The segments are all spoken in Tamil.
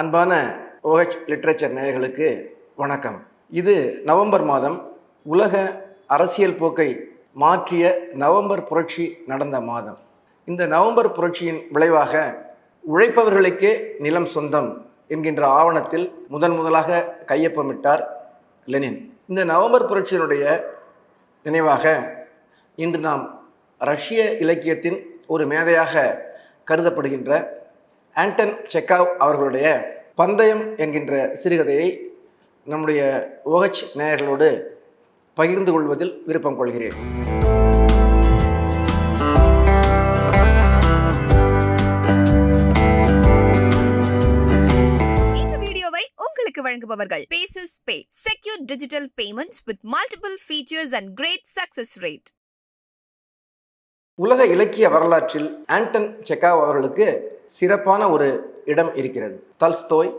அன்பான ஓஹெச் லிட்ரேச்சர் நேயர்களுக்கு வணக்கம். இது நவம்பர் மாதம் உலக அரசியல் போக்கை மாற்றிய நவம்பர் புரட்சி நடந்த மாதம். இந்த நவம்பர் புரட்சியின் விளைவாக உழைப்பவர்களுக்கே நிலம் சொந்தம் என்கின்ற ஆவணத்தில் முதன் முதலாக கையொப்பமிட்டார் லெனின். இந்த நவம்பர் புரட்சியினுடைய நினைவாக இன்று நாம் ரஷ்ய இலக்கியத்தின் ஒரு மேதையாக கருதப்படுகின்ற ஆண்டன் செக்காவ் அவர்களுடைய பந்தயம் என்கின்ற சிறுகதையை நம்முடைய ஓஹெச் நேயர்களோடு பகிர்ந்து கொள்வதில் விருப்பம் கொள்கிறேன். இந்த வீடியோவை உங்களுக்கு வழங்குபவர்கள் paces pay secure digital payment with multiple features and great success rate உலக இலக்கிய வரலாற்றில் ஆண்டன் செக்காவ் அவர்களுக்கு சிறப்பான ஒரு இடம் இருக்கிறது. தல்ஸ்தோய்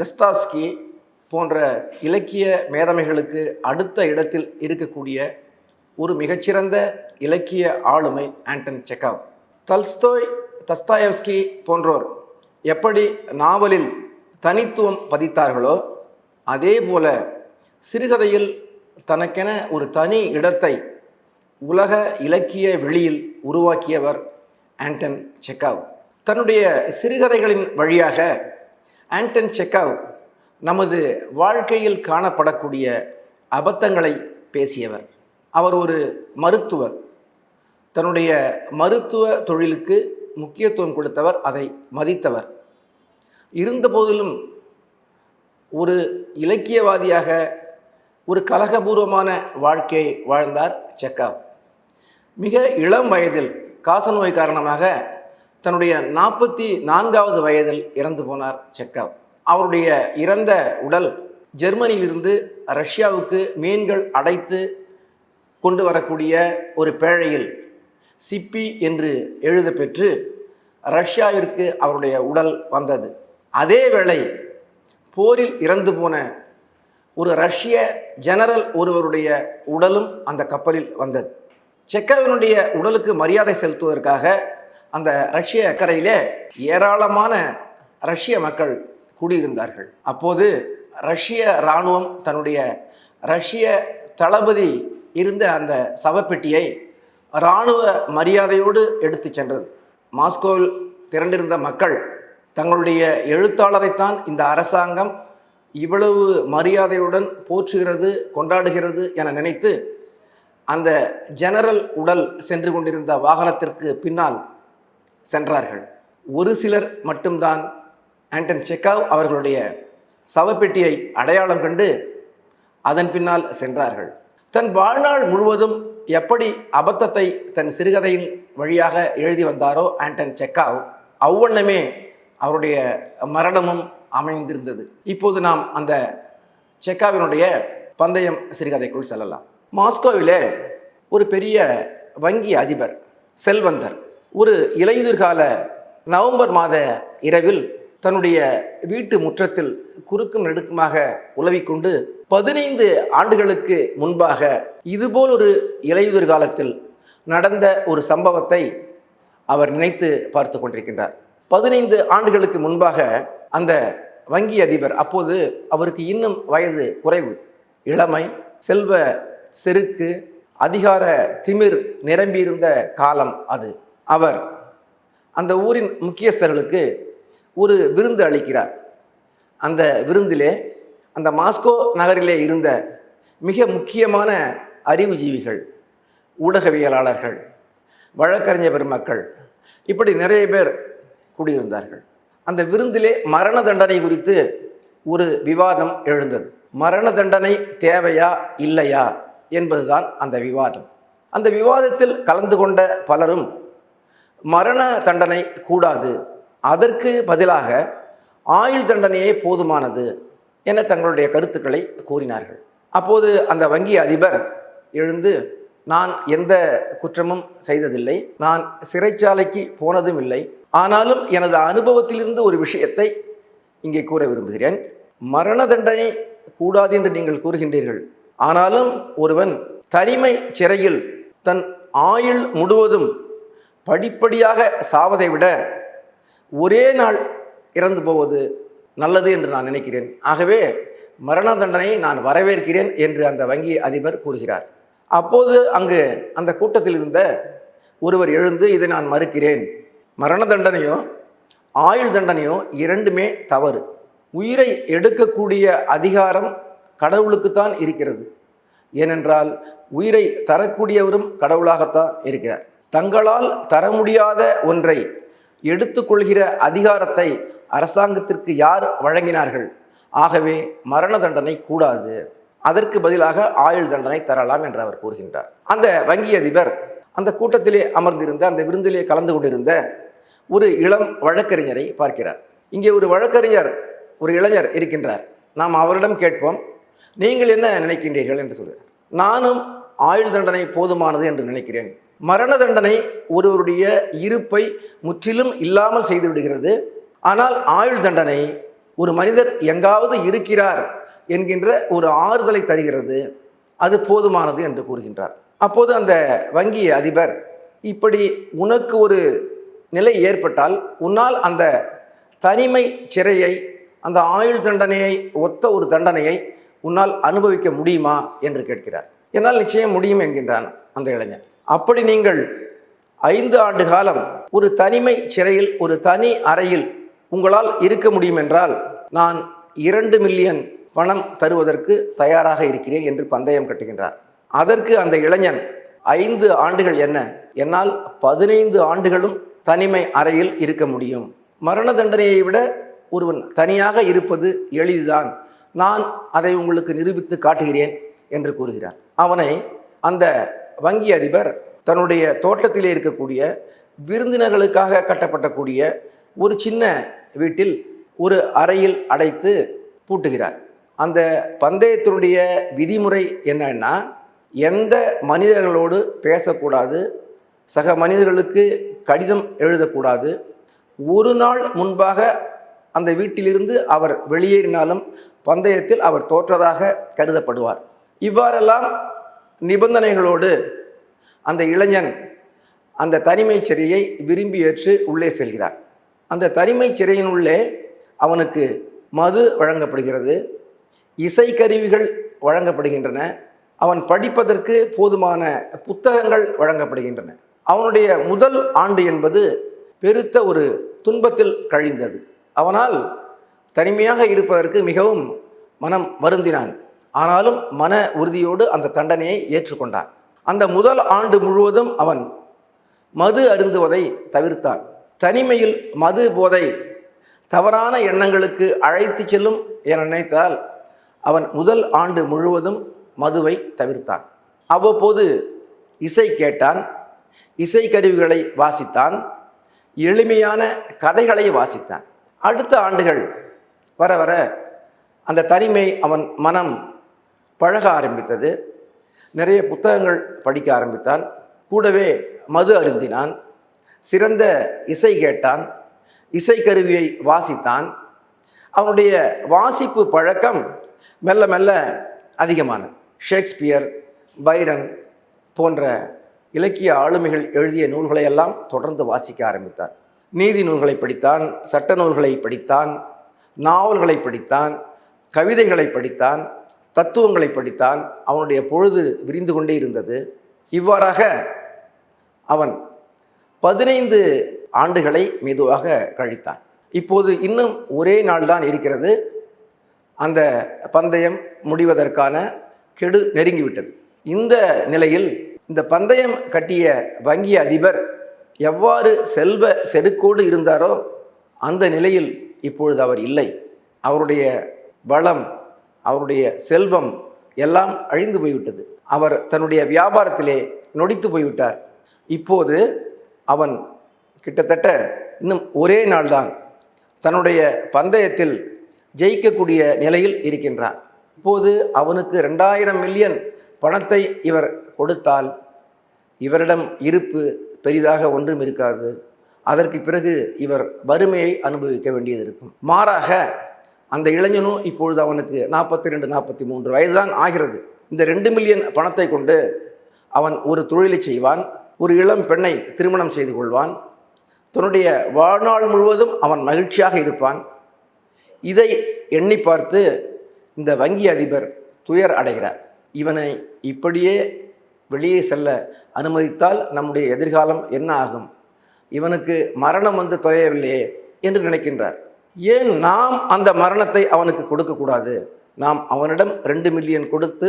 தஸ்தாஸ்கி போன்ற இலக்கிய மேதமைகளுக்கு அடுத்த இடத்தில் இருக்கக்கூடிய ஒரு மிகச்சிறந்த இலக்கிய ஆளுமை ஆண்டன் செக்காவ். தல்ஸ்தோய் தஸ்தாயவ்ஸ்கி போன்றோர் எப்படி நாவலில் தனித்துவம் பதித்தார்களோ அதே போல சிறுகதையில் தனக்கென ஒரு தனி இடத்தை உலக இலக்கிய வெளியில் உருவாக்கியவர் ஆண்டன் செக்காவ். தன்னுடைய சிறுகதைகளின் வழியாக ஆண்டன் செக்காவ் நமது வாழ்க்கையில் காணப்படக்கூடிய அபத்தங்களை பேசியவர். அவர் ஒரு மருத்துவர். தன்னுடைய மருத்துவ தொழிலுக்கு முக்கியத்துவம் கொடுத்தவர் அதை மதித்தவர். இருந்தபோதிலும் ஒரு இலக்கியவாதியாக ஒரு கலகபூர்வமான வாழ்க்கையை வாழ்ந்தார் செக்காவ். மிக இளம் வயதில் காசநோய் காரணமாக தன்னுடைய நாற்பத்தி நான்காவது வயதில் இறந்து போனார் செக்காவ் அவருடைய இறந்த உடல் ஜெர்மனியிலிருந்து ரஷ்யாவுக்கு மீன்கள் அடைத்து கொண்டு வரக்கூடிய ஒரு பேழையில் சிப்பி என்று எழுதப்பெற்று ரஷ்யாவிற்கு அவருடைய உடல் வந்தது. அதே வேளை போரில் இறந்து போன ஒரு ரஷ்ய ஜெனரல் ஒருவருடைய உடலும் அந்த கப்பலில் வந்தது. செக்காவினுடைய உடலுக்கு மரியாதை செலுத்துவதற்காக அந்த ரஷ்ய அக்கறையிலே ஏராளமான ரஷ்ய மக்கள் கூடியிருந்தார்கள். அப்போது ரஷ்ய இராணுவம் தன்னுடைய ரஷ்ய தளபதி இருந்த அந்த சவப்பெட்டியை இராணுவ மரியாதையோடு எடுத்து சென்றது. மாஸ்கோவில் திரண்டிருந்த மக்கள் தங்களுடைய எழுத்தாளரைத்தான் இந்த அரசாங்கம் இவ்வளவு மரியாதையுடன் போற்றுகிறது கொண்டாடுகிறது என நினைத்து அந்த ஜெனரல் உடல் சென்று கொண்டிருந்த வாகனத்திற்கு பின்னால் சென்றார்கள். ஒரு சிலர் மட்டும்தான் ஆண்டன் செக்காவ் அவர்களுடைய சவப்பெட்டியை அடையாளம் கண்டு அதன் பின்னால் சென்றார்கள். தன் வாழ்நாள் முழுவதும் எப்படி அபத்தத்தை தன் சிறுகதையின் வழியாக எழுதி வந்தாரோ ஆண்டன் செக்காவ் அவ்வண்ணமே அவருடைய மரணமும் அமைந்திருந்தது. இப்போது நாம் அந்த செக்காவினுடைய பந்தயம் சிறுகதைக்குள் செல்லலாம். மாஸ்கோவிலே ஒரு பெரிய வங்கி அதிபர் செல்வந்தர் ஒரு இலையுதிர்கால நவம்பர் மாத இரவில் தன்னுடைய வீட்டு முற்றத்தில் குறுக்கும் நெடுக்குமாக உலவிக்கொண்டு பதினைந்து ஆண்டுகளுக்கு முன்பாக இதுபோல் ஒரு இலையுதிர் காலத்தில் நடந்த ஒரு சம்பவத்தை அவர் நினைத்து பார்த்து கொண்டிருக்கின்றார். பதினைந்து ஆண்டுகளுக்கு முன்பாக அந்த வங்கி அதிபர் அப்போது அவருக்கு இன்னும் வயது குறைவு இளமை செல்வ செருக்கு அதிகார திமிர் நிரம்பியிருந்த காலம் அது. அவர் அந்த ஊரின் முக்கியஸ்தர்களுக்கு ஒரு விருந்து அளிக்கிறார். அந்த விருந்திலே அந்த மாஸ்கோ நகரிலே இருந்த மிக முக்கியமான அறிவுஜீவிகள் ஊடகவியலாளர்கள் வழக்கறிஞர் பெருமக்கள் இப்படி நிறைய பேர் கூடியிருந்தார்கள். அந்த விருந்திலே மரண தண்டனை குறித்து ஒரு விவாதம் எழுந்தது. மரண தண்டனை தேவையா இல்லையா என்பதுதான் அந்த விவாதம். அந்த விவாதத்தில் கலந்து கொண்ட பலரும் மரண தண்டனை கூடாது. அதற்கு பதிலாக ஆயுள் தண்டனையே போதுமானது என தங்களுடைய கருத்துக்களை கூறினார்கள். அப்போது அந்த வங்கி அதிபர் எழுந்து நான் எந்த குற்றமும் செய்ததில்லை. நான் சிறைச்சாலைக்கு போனதும் இல்லை. ஆனாலும் எனது அனுபவத்திலிருந்து ஒரு விஷயத்தை இங்கே கூற விரும்புகிறேன். மரண தண்டனை கூடாது என்று நீங்கள் கூறுகின்றீர்கள். ஆனாலும் ஒருவன் தனிமை சிறையில் தன் ஆயுள் முழுவதும் படிப்படியாக சாவதை விட ஒரே நாள் இறந்து போவது நல்லது என்று நான் நினைக்கிறேன். ஆகவே மரண தண்டனையை நான் வரவேற்கிறேன் என்று அந்த வங்கி அதிபர் கூறுகிறார். அப்போது அங்கு அந்த கூட்டத்தில் இருந்த ஒருவர் எழுந்து இதை நான் மறுக்கிறேன். மரண தண்டனையோ ஆயுள் தண்டனையோ இரண்டுமே தவறு. உயிரை எடுக்கக்கூடிய அதிகாரம் கடவுளுக்குத்தான் இருக்கிறது. ஏனென்றால் உயிரை தரக்கூடியவரும் கடவுளாகத்தான் இருக்கிறார். தங்களால் தர முடியாத ஒன்றை எடுத்துக்கொள்கிற அதிகாரத்தை அரசாங்கத்திற்கு யார் வழங்கினார்கள்? ஆகவே மரண தண்டனை கூடாது. அதற்கு பதிலாக ஆயுள் தண்டனை தரலாம் என்று அவர் கூறுகின்றார். அந்த வங்கி அதிபர் அந்த கூட்டத்திலே அமர்ந்திருந்த அந்த விருந்திலே கலந்து கொண்டிருந்த ஒரு இளம் வழக்கறிஞரை பார்க்கிறார். இங்கே ஒரு வழக்கறிஞர் ஒரு இளைஞர் இருக்கின்றார். நாம் அவரிடம் கேட்போம் நீங்கள் என்ன நினைக்கின்றீர்கள்? என்று சொல்கிறார். நானும் ஆயுள் தண்டனை போதுமானது என்று நினைக்கிறேன். மரண தண்டனை ஒருவருடைய இருப்பை முற்றிலும் இல்லாமல் செய்துவிடுகிறது. ஆனால் ஆயுள் தண்டனை ஒரு மனிதர் எங்காவது இருக்கிறார் என்கின்ற ஒரு ஆறுதலை தருகிறது. அது போதுமானது என்று கூறுகின்றார். அப்போது அந்த வங்கி அதிபர் இப்படி உனக்கு ஒரு நிலை ஏற்பட்டால் உன்னால் அந்த தனிமை சிறையை அந்த ஆயுள் தண்டனையை ஒத்த ஒரு தண்டனையை உன்னால் அனுபவிக்க முடியுமா? என்று கேட்கிறார். என்னால் நிச்சயம் முடியும் என்கின்றான் அந்த இளைஞன். அப்படி நீங்கள் ஐந்து ஆண்டு காலம் ஒரு தனிமை சிறையில் ஒரு தனி அறையில் உங்களால் இருக்க முடியும் என்றால் நான் இரண்டு மில்லியன் பணம் தருவதற்கு தயாராக இருக்கிறேன் என்று பந்தயம் கட்டுகின்றார். அதற்கு அந்த இளைஞன் ஐந்து ஆண்டுகள் என்ன? என்னால் பதினைந்து ஆண்டுகளும் தனிமை அறையில் இருக்க முடியும். மரண தண்டனையை விட ஒருவன் தனியாக இருப்பது எளிதுதான். நான் அதை உங்களுக்கு நிரூபித்து காட்டுகிறேன் என்று கூறுகிறார். அவனை அந்த வங்கி அதிபர் தன்னுடைய தோட்டத்திலே இருக்கக்கூடிய விருந்தினர்களுக்காக கட்டப்பட்டக்கூடிய ஒரு சின்ன வீட்டில் ஒரு அறையில் அடைத்து பூட்டுகிறார். அந்த பந்தயத்தினுடைய விதிமுறை என்னன்னா எந்த மனிதர்களோடு பேசக்கூடாது சக மனிதர்களுக்கு கடிதம் எழுதக்கூடாது. ஒரு நாள் முன்பாக அந்த வீட்டிலிருந்து அவர் வெளியேறினாலும் பந்தயத்தில் அவர் தோற்றதாக கருதப்படுவார். இவ்வாறெல்லாம் நிபந்தனைகளோடு அந்த இளைஞன் அந்த தனிமை சிறையை விரும்பி ஏற்று உள்ளே செல்கிறார் அந்த தனிமை சிறையின் உள்ளே அவனுக்கு மது வழங்கப்படுகிறது இசைக்கருவிகள் வழங்கப்படுகின்றன அவன் படிப்பதற்கு போதுமான புத்தகங்கள் வழங்கப்படுகின்றன. அவனுடைய முதல் ஆண்டு என்பது பெருத்த ஒரு துன்பத்தில் கழிந்தது. அவனால் தனிமையாக இருப்பதற்கு மிகவும் மனம் வருந்தினான். ஆனாலும் மன உறுதியோடு அந்த தண்டனையை ஏற்றுக்கொண்டான். அந்த முதல் ஆண்டு முழுவதும் அவன் மது அருந்துவதை தவிர்த்தான். தனிமையில் மது போதை தவறான எண்ணங்களுக்கு அழைத்து செல்லும் என நினைத்தால் அவன் முதல் ஆண்டு முழுவதும் மதுவை தவிர்த்தான். அவ்வப்போது இசை கேட்டான் இசை கருவிகளை வாசித்தான் எளிமையான கதைகளை வாசித்தான். அடுத்த ஆண்டுகள் வர வர அந்த தனிமை அவன் மனம் பழக ஆரம்பித்தது. நிறைய புத்தகங்கள் படிக்க ஆரம்பித்தான். கூடவே மது அருந்தினான். சிறந்த இசை கேட்டான். இசைக்கருவியை வாசித்தான். அவனுடைய வாசிப்பு பழக்கம் மெல்ல மெல்ல அதிகமானது. ஷேக்ஸ்பியர் பைரன் போன்ற இலக்கிய ஆளுமைகள் எழுதிய நூல்களை எல்லாம் தொடர்ந்து வாசிக்க ஆரம்பித்தார் நீதி நூல்களை படித்தான் சட்ட நூல்களை படித்தான் நாவல்களை படித்தான் கவிதைகளை படித்தான் தத்துவங்களை படித்தான் அவனுடைய பொழுது விரிந்து கொண்டே இருந்தது. இவ்வாறாக அவன் பதினைந்து ஆண்டுகளை மெதுவாக கழித்தான். இப்போது இன்னும் ஒரே நாள் தான் இருக்கிறது. அந்த பந்தயம் முடிவதற்கான கெடு நெருங்கிவிட்டது. இந்த நிலையில் இந்த பந்தயம் கட்டிய வங்கி அதிபர் எவ்வாறு செல்வ செருக்கோடு இருந்தாரோ அந்த நிலையில் இப்பொழுது அவர் இல்லை. அவருடைய பலம் அவருடைய செல்வம் எல்லாம் அழிந்து போய்விட்டது. அவர் தன்னுடைய வியாபாரத்திலே நொடித்து போய்விட்டார். இப்போது அவன் கிட்டத்தட்ட இன்னும் ஒரே நாள்தான் தன்னுடைய பந்தயத்தில் ஜெயிக்கக்கூடிய நிலையில் இருக்கின்றான். இப்போது அவனுக்கு ரெண்டாயிரம் மில்லியன் பணத்தை இவர் கொடுத்தால் இவரிடம் இருப்பு பெரிதாக ஒன்றும் இருக்காது. அதற்கு பிறகு இவர் வறுமையை அனுபவிக்க வேண்டியது இருக்கும். மாறாக அந்த இளைஞனும் இப்பொழுது அவனுக்கு நாற்பத்தி ரெண்டு நாற்பத்தி மூன்று வயதுதான் ஆகிறது. இந்த ரெண்டு மில்லியன் பணத்தை கொண்டு அவன் ஒரு தொழிலை செய்வான் ஒரு இளம் பெண்ணை திருமணம் செய்து கொள்வான். தன்னுடைய வாழ்நாள் முழுவதும் அவன் மகிழ்ச்சியாக இருப்பான். இதை எண்ணி பார்த்து இந்த வங்கி அதிபர் துயர் அடைகிறார். இவனை இப்படியே வெளியே செல்ல அனுமதித்தால் நம்முடைய எதிர்காலம் என்ன ஆகும்? இவனுக்கு மரணம் வந்து தொலையவில்லையே என்று நினைக்கின்றார். ஏன் நாம் அந்த மரணத்தை அவனுக்கு கொடுக்கக்கூடாது நாம் அவனிடம் ரெண்டு மில்லியன் கொடுத்து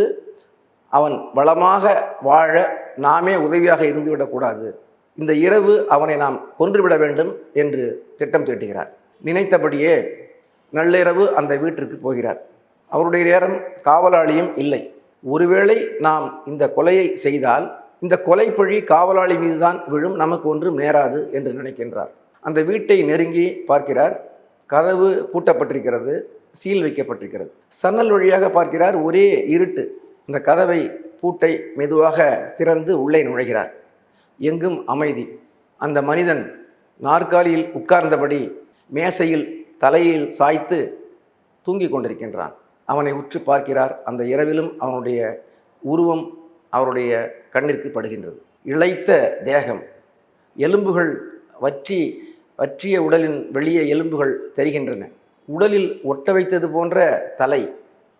அவன் வளமாக வாழ நாமே உதவியாக இருந்துவிடக்கூடாது இந்த இரவு அவனை நாம் கொன்றுவிட வேண்டும் என்று திட்டம் தீட்டுகிறார். நினைத்தபடியே நள்ளிரவு அந்த வீட்டிற்கு போகிறார். அவருடைய நேரம் காவலாளியும் இல்லை. ஒருவேளை நாம் இந்த கொலையை செய்தால் இந்த கொலை பழி காவலாளி மீதுதான் விழும் நமக்கு ஒன்றும் நேராது என்று நினைக்கின்றார். அந்த வீட்டை நெருங்கி பார்க்கிறார். கதவு பூட்டப்பட்டிருக்கிறது சீல் வைக்கப்பட்டிருக்கிறது. சன்னல் வழியாக பார்க்கிறார் ஒரே இருட்டு. இந்த கதவை பூட்டை மெதுவாக திறந்து உள்ளே நுழைகிறார். எங்கும் அமைதி. அந்த மனிதன் நாற்காலியில் உட்கார்ந்தபடி மேசையில் தலையில் சாய்த்து தூங்கிக் கொண்டிருக்கின்றான். அவனை உற்று பார்க்கிறார். அந்த இரவிலும் அவனுடைய உருவம் அவருடைய கண்ணிற்கு படுகின்றது. இளைத்த தேகம். எலும்புகள் வற்றி வற்றிய உடலின் வெளியே எலும்புகள் தெரிகின்றன. உடலில் ஒட்ட வைத்தது போன்ற தலை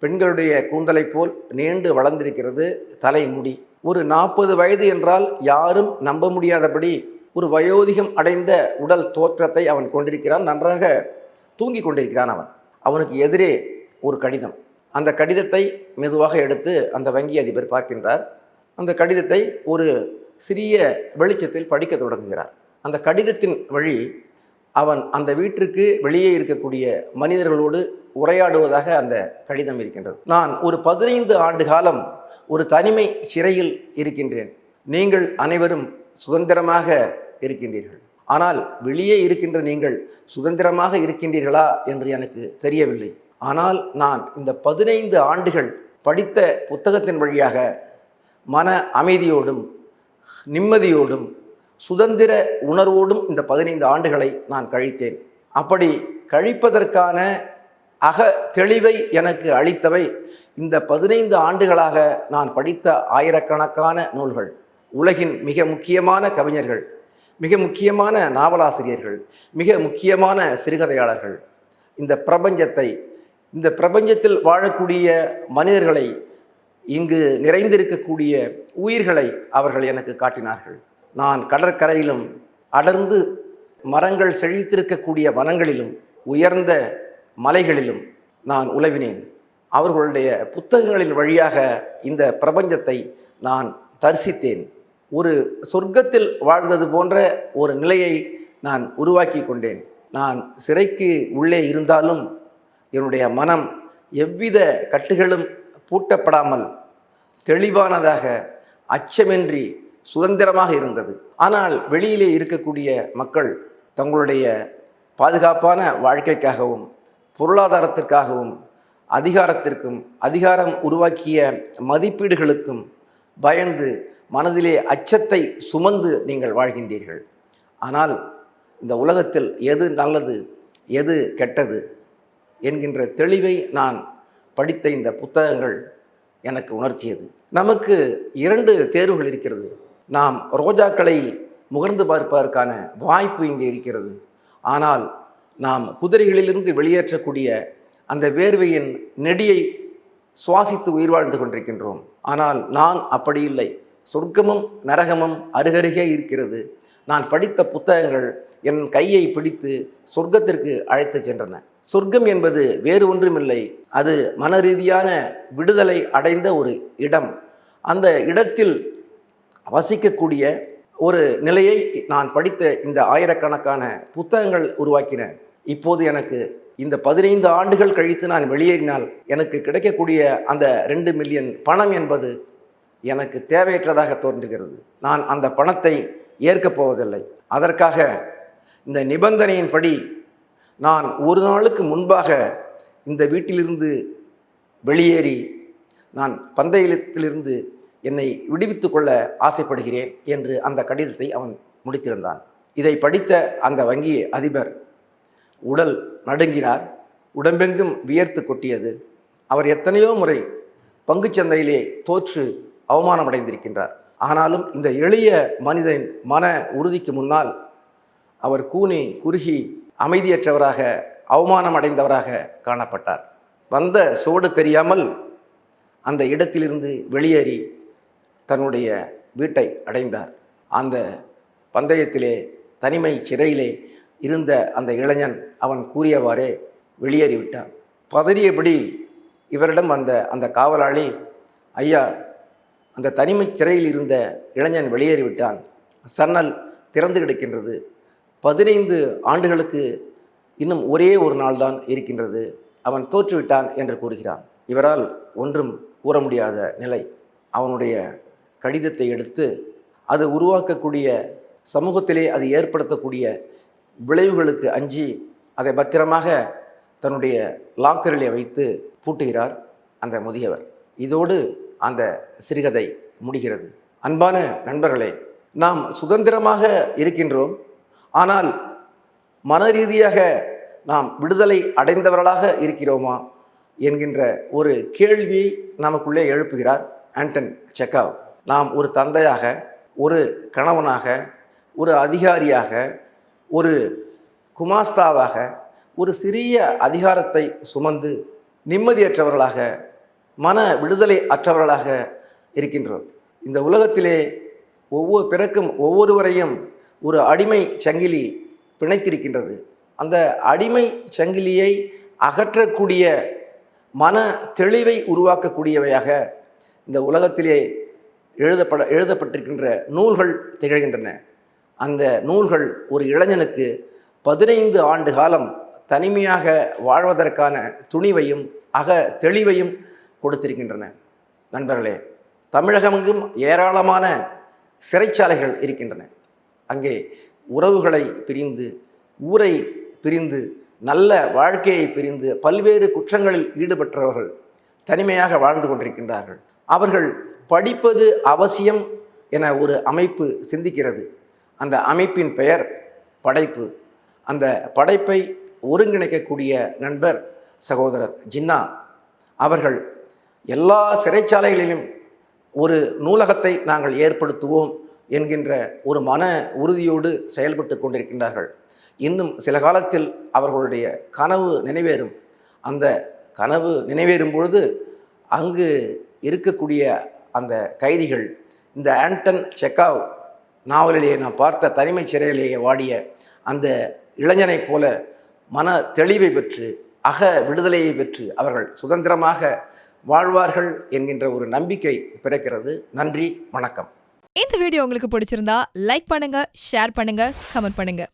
பெண்களுடைய கூந்தலை போல் நீண்டு வளர்ந்திருக்கிறது தலை முடி. ஒரு நாற்பது வயது என்றால் யாரும் நம்ப முடியாதபடி ஒரு வயோதிகம் அடைந்த உடல் தோற்றத்தை அவன் கொண்டிருக்கிறான். நன்றாக தூங்கி கொண்டிருக்கிறான் அவன். அவனுக்கு எதிரே ஒரு கடிதம். அந்த கடிதத்தை மெதுவாக எடுத்து அந்த வங்கி அதிபர் பார்க்கின்றார். அந்த கடிதத்தை ஒரு சிறிய வெளிச்சத்தில் படிக்க தொடங்குகிறார். அந்த கடிதத்தின் வழி அவன் அந்த வீட்டிற்கு வெளியே இருக்கக்கூடிய மனிதர்களோடு உரையாடுவதாக அந்த கடிதம் இருக்கின்றது. நான் ஒரு பதினைந்து ஆண்டு காலம் ஒரு தனிமை சிறையில் இருக்கின்றேன். நீங்கள் அனைவரும் சுதந்திரமாக இருக்கின்றீர்கள். ஆனால் வெளியே இருக்கின்ற நீங்கள் சுதந்திரமாக இருக்கின்றீர்களா என்று எனக்கு தெரியவில்லை. ஆனால் நான் இந்த பதினைந்து ஆண்டுகள் படித்த புத்தகத்தின் வழியாக மன அமைதியோடும் நிம்மதியோடும் சுதந்திர உணர்வோடும் இந்த பதினைந்து ஆண்டுகளை நான் கழித்தேன். அப்படி கழிப்பதற்கான அக தெளிவை எனக்கு அளித்தவை இந்த பதினைந்து ஆண்டுகளாக நான் படித்த ஆயிரக்கணக்கான நூல்கள். உலகின் மிக முக்கியமான கவிஞர்கள் மிக முக்கியமான நாவலாசிரியர்கள் மிக முக்கியமான சிறுகதையாளர்கள். இந்த பிரபஞ்சத்தை இந்த பிரபஞ்சத்தில் வாழக்கூடிய மனிதர்களை இங்கு நிறைந்திருக்கக்கூடிய உயிர்களை அவர்கள் எனக்கு காட்டினார்கள். நான் கடற்கரையிலும் அடர்ந்து மரங்கள் செழித்திருக்கக்கூடிய வனங்களிலும் உயர்ந்த மலைகளிலும் நான் உழவினேன் அவர்களுடைய புத்தகங்களின் வழியாக இந்த பிரபஞ்சத்தை நான் தரிசித்தேன். ஒரு சொர்க்கத்தில் வாழ்ந்தது போன்ற ஒரு நிலையை நான் உருவாக்கி கொண்டேன். நான் சிறைக்கு உள்ளே இருந்தாலும் என்னுடைய மனம் எவ்வித கட்டுகளும் பூட்டப்படாமல் தெளிவானதாக அச்சமின்றி சுதந்திரமாக இருந்தது. ஆனால் வெளியிலே இருக்கக்கூடிய மக்கள் தங்களுடைய பாதுகாப்பான வாழ்க்கைக்காகவும் பொருளாதாரத்திற்காகவும் அதிகாரத்திற்கும் அதிகாரம் உருவாக்கிய மதிப்பீடுகளுக்கும் பயந்து மனதிலே அச்சத்தை சுமந்து நீங்கள் வாழ்கின்றீர்கள். ஆனால் இந்த உலகத்தில் எது நல்லது எது கெட்டது என்கின்ற தெளிவை நான் படித்த இந்த புத்தகங்கள் எனக்கு உணர்த்தியது. நமக்கு இரண்டு தேர்வுகள் இருக்கிறது. நாம் ரோஜாக்களை முகர்ந்து பார்ப்பதற்கான வாய்ப்பு இங்கே இருக்கிறது. ஆனால் நாம் குதிரைகளிலிருந்து வெளியேற்றக்கூடிய அந்த வேர்வையின் நெடியை சுவாசித்து உயிர் வாழ்ந்து கொண்டிருக்கின்றோம். ஆனால் நான் அப்படி இல்லை. சொர்க்கமும் நரகமும் அருகருகே இருக்கிறது. நான் படித்த புத்தகங்கள் என் கையை பிடித்து சொர்க்கத்திற்கு அழைத்து சென்றன. சொர்க்கம் என்பது வேறு ஒன்றுமில்லை. அது மன ரீதியான விடுதலை அடைந்த ஒரு இடம். அந்த இடத்தில் வசிக்கக்கூடிய ஒரு நிலையை நான் படித்த இந்த ஆயிரக்கணக்கான புத்தகங்கள் உருவாக்கின. இப்போது எனக்கு இந்த பதினைந்து ஆண்டுகள் கழித்து நான் வெளியேறினால் எனக்கு கிடைக்கக்கூடிய அந்த ரெண்டு மில்லியன் பணம் என்பது எனக்கு தேவையற்றதாக தோன்றுகிறது. நான் அந்த பணத்தை ஏற்கப் போவதில்லை. அதற்காக இந்த நிபந்தனையின்படி நான் ஒரு நாளுக்கு முன்பாக இந்த வீட்டிலிருந்து வெளியேறி நான் பந்தயத்திலிருந்து என்னை விடுவித்து கொள்ள ஆசைப்படுகிறேன் என்று அந்த கடிதத்தை அவன் முடித்திருந்தான். இதை படித்த அந்த வங்கி அதிபர் உடல் நடுங்கினார் உடம்பெங்கும் வியர்த்து கொட்டியது. அவர் எத்தனையோ முறை பங்குச்சந்தையிலே தோற்று அவமானமடைந்திருக்கின்றார். ஆனாலும் இந்த எளிய மனிதன் மன உறுதிக்கு முன்னால் அவர் கூனி குறுகி அமைதியற்றவராக அவமானம் அடைந்தவராக காணப்பட்டார். வந்த சோடு தெரியாமல் அந்த இடத்திலிருந்து வெளியேறி தன்னுடைய வீட்டை அடைந்தார். அந்த பந்தயத்திலே தனிமை சிறையிலே இருந்த அந்த இளைஞன் அவன் கூறியவாறே வெளியேறிவிட்டான். பதறியபடி இவரிடம் வந்த அந்த காவலாளி ஐயா அந்த தனிமை சிறையில் இருந்த இளைஞன் வெளியேறிவிட்டான். சன்னல் திறந்து கிடக்கின்றது. பதினைந்து ஆண்டுகளுக்கு இன்னும் ஒரே ஒரு நாள்தான் இருக்கின்றது. அவன் தோற்றுவிட்டான் என்று கூறுகிறான். இவரால் ஒன்றும் கூற முடியாத நிலை. அவனுடைய கடிதத்தை எடுத்து அது உருவாக்கக்கூடிய சமூகத்திலே அது ஏற்படுத்தக்கூடிய விளைவுகளுக்கு அஞ்சி அதை பத்திரமாக தன்னுடைய லாக்கரிலே வைத்து பூட்டுகிறார் அந்த முதியவர். இதோடு அந்த சிறுகதை முடிகிறது. அன்பான நண்பர்களே நாம் சுதந்திரமாக இருக்கின்றோம். ஆனால் மன ரீதியாக நாம் விடுதலை அடைந்தவர்களாக இருக்கிறோமா என்கின்ற ஒரு கேள்வியை நமக்குள்ளே எழுப்புகிறார் ஆண்டன் செக்காவ். நாம் ஒரு தந்தையாக ஒரு கணவனாக ஒரு அதிகாரியாக ஒரு குமாஸ்தாவாக ஒரு சிறிய அதிகாரத்தை சுமந்து நிம்மதியற்றவர்களாக மன விடுதலை அற்றவர்களாக இருக்கின்றோம். இந்த உலகத்திலே ஒவ்வொரு பிறக்கும் ஒவ்வொருவரையும் ஒரு அடிமை சங்கிலி பிணைத்திருக்கின்றது. அந்த அடிமை சங்கிலியை அகற்றக்கூடிய மன தெளிவை உருவாக்கக்கூடியவையாக இந்த உலகத்திலே எழுதப்பட எழுதப்பட்டிருக்கின்ற நூல்கள் திகழ்கின்றன. அந்த நூல்கள் ஒரு இளைஞனுக்கு பதினைந்து ஆண்டு காலம் தனிமையாக வாழ்வதற்கான துணிவையும் அக தெளிவையும் கொடுத்திருக்கின்றன. நண்பர்களே தமிழகமெங்கும் ஏராளமான சிறைச்சாலைகள் இருக்கின்றன. அங்கே உறவுகளை பிரிந்து ஊரை பிரிந்து நல்ல வாழ்க்கையை பிரிந்து பல்வேறு குற்றங்களில் ஈடுபட்டவர்கள் தனிமையாக வாழ்ந்து கொண்டிருக்கின்றார்கள். அவர்கள் படிப்பது அவசியம் என ஒரு அமைப்பு சிந்திக்கிறது. அந்த அமைப்பின் பெயர் படைப்பு. அந்த படைப்பை ஒருங்கிணைக்கக்கூடிய நண்பர் சகோதரர் ஜின்னா. அவர்கள் எல்லா சிறைச்சாலைகளிலும் ஒரு நூலகத்தை நாங்கள் ஏற்படுத்துவோம் என்கின்ற ஒரு மன உறுதியோடு செயல்பட்டு கொண்டிருக்கின்றார்கள். இன்னும் சில காலத்தில் அவர்களுடைய கனவு நினைவேறும். அந்த கனவு நினைவேறும் பொழுது அங்கு இருக்கக்கூடிய அந்த கைதிகள். இந்த ஆண்டன் செக்காவ் நாவலிலேயே நான் பார்த்த தனிமை சிறையிலேயே வாடிய அந்த இளைஞனைப் போல மன தெளிவை பெற்று அக விடுதலையை பெற்று அவர்கள் சுதந்திரமாக வாழ்வார்கள் என்கின்ற ஒரு நம்பிக்கை பிறக்கிறது. நன்றி வணக்கம். இந்த வீடியோ உங்களுக்கு பிடிச்சிருந்தா லைக் பண்ணுங்க ஷேர் பண்ணுங்க கமெண்ட் பண்ணுங்க.